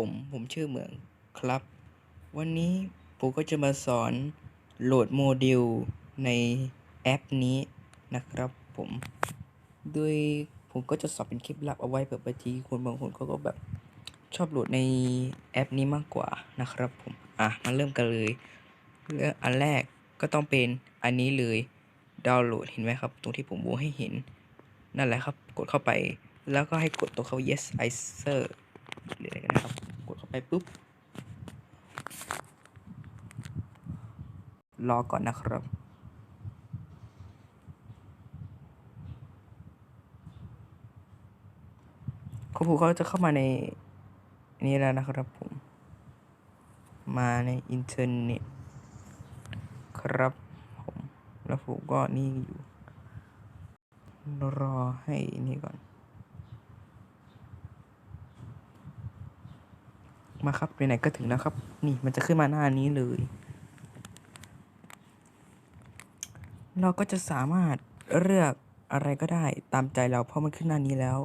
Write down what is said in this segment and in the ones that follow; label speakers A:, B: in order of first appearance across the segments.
A: ผมผมชื่อเหมืองครับ วันนี้ผมก็จะมาสอนโหลดโมเดลในแอปนี้นะครับผม โดยผมก็จะสอนเป็นคลิปลับเอาไว้เผื่อบางทีคนบางคนเขาก็แบบชอบโหลดในแอปนี้มากกว่านะครับผมอะมาเริ่มกันเลยเรื่องอันแรกก็ต้องเป็นอันนี้เลยดาวน์โหลดเห็นไหมครับ ตรงที่ผมวงให้เห็น นั่นแหละครับกดเข้าไป แล้วก็ให้กดตัวเขา yes I sir ไปปุ๊บ รอก่อนนะครับครูเขาจะเข้ามาในนี้แล้วนะครับผม มาในอินเทอร์เน็ต ครับผมแล้วผมก็นี่อยู่ รอให้นี่ก่อน มาครับไหนๆก็ถึงแล้วครับ นี่มันจะขึ้นมาหน้านี้เลย เราก็จะสามารถเลือกอะไรก็ได้ตามใจเราเพราะมันขึ้นหน้านี้แล้ว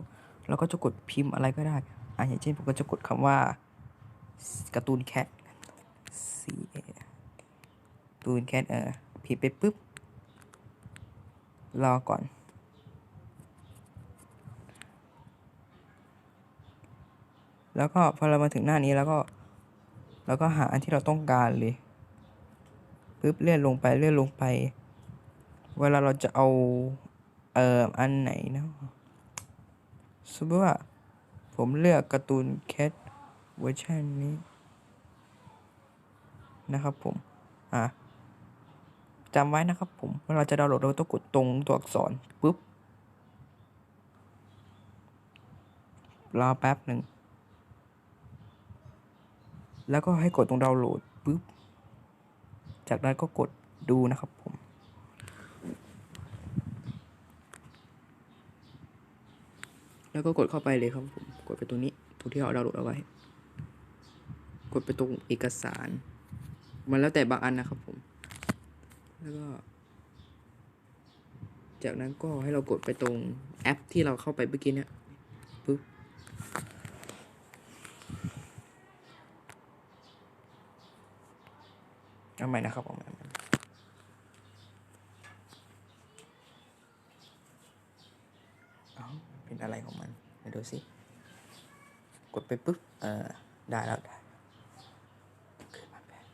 A: เราก็จะกดพิมพ์อะไรก็ได้อะอย่างเช่นผมก็จะกดคำว่าการ์ตูนแคท C A การ์ตูนแคทเออพิมพ์ไปปุ๊บรอก่อน แล้วก็พอเรามาถึงหน้านี้แล้วก็แล้วก็หาอันที่เราต้องการเลยปุ๊บเลื่อนลงไปเลื่อนลงไป เวลาเราจะเอาเอ่ออันไหนนะสมมติว่าผมเลือกการ์ตูนแคทเวอร์ชันนี้นะครับผม อะจำไว้นะครับผมเวลาจะดาวน์โหลดเราต้องกดตรงตัวอักษรปุ๊บรอแป๊บหนึ่ง แล้วก็ให้กดตรงดาวน์โหลดปุ๊บ จากนั้นก็กดดูนะครับผม แล้วก็กดเข้าไปเลยครับผม กดไปตรงนี้ตรงที่เราดาวน์โหลดเอาไว้ กดไปตรงเอกสาร มันแล้วแต่บางอันนะครับผม แล้วก็ จากนั้นก็ให้เรากดไปตรงแอปที่เราเข้าไปเมื่อกี้เนี่ยปุ๊บ เอาใหม่นะครับเอาใหม่เป็นอะไรของมันเดี๋ยวดูสิกดไปปุ๊บเออได้แล้วได้ขึ้นมาแบบ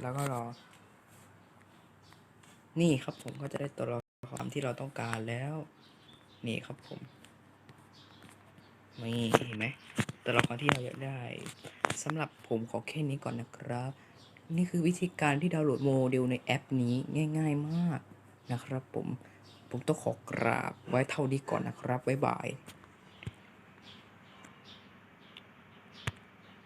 A: แล้วก็รอ นี่ครับผมก็จะได้ตัวละครที่เราต้องการแล้ว นี่ครับผมนี่เห็นไหม ตัวละครที่เราอยากได้สำหรับผมขอแค่นี้ก่อนนะครับ นี่คือวิธีการที่ดาวน์โหลดโมเดลในแอปนี้ง่าย ๆมากนะครับผมผมต้องขอกราบไว้เท่านี้ก่อนนะครับบ๊ายบาย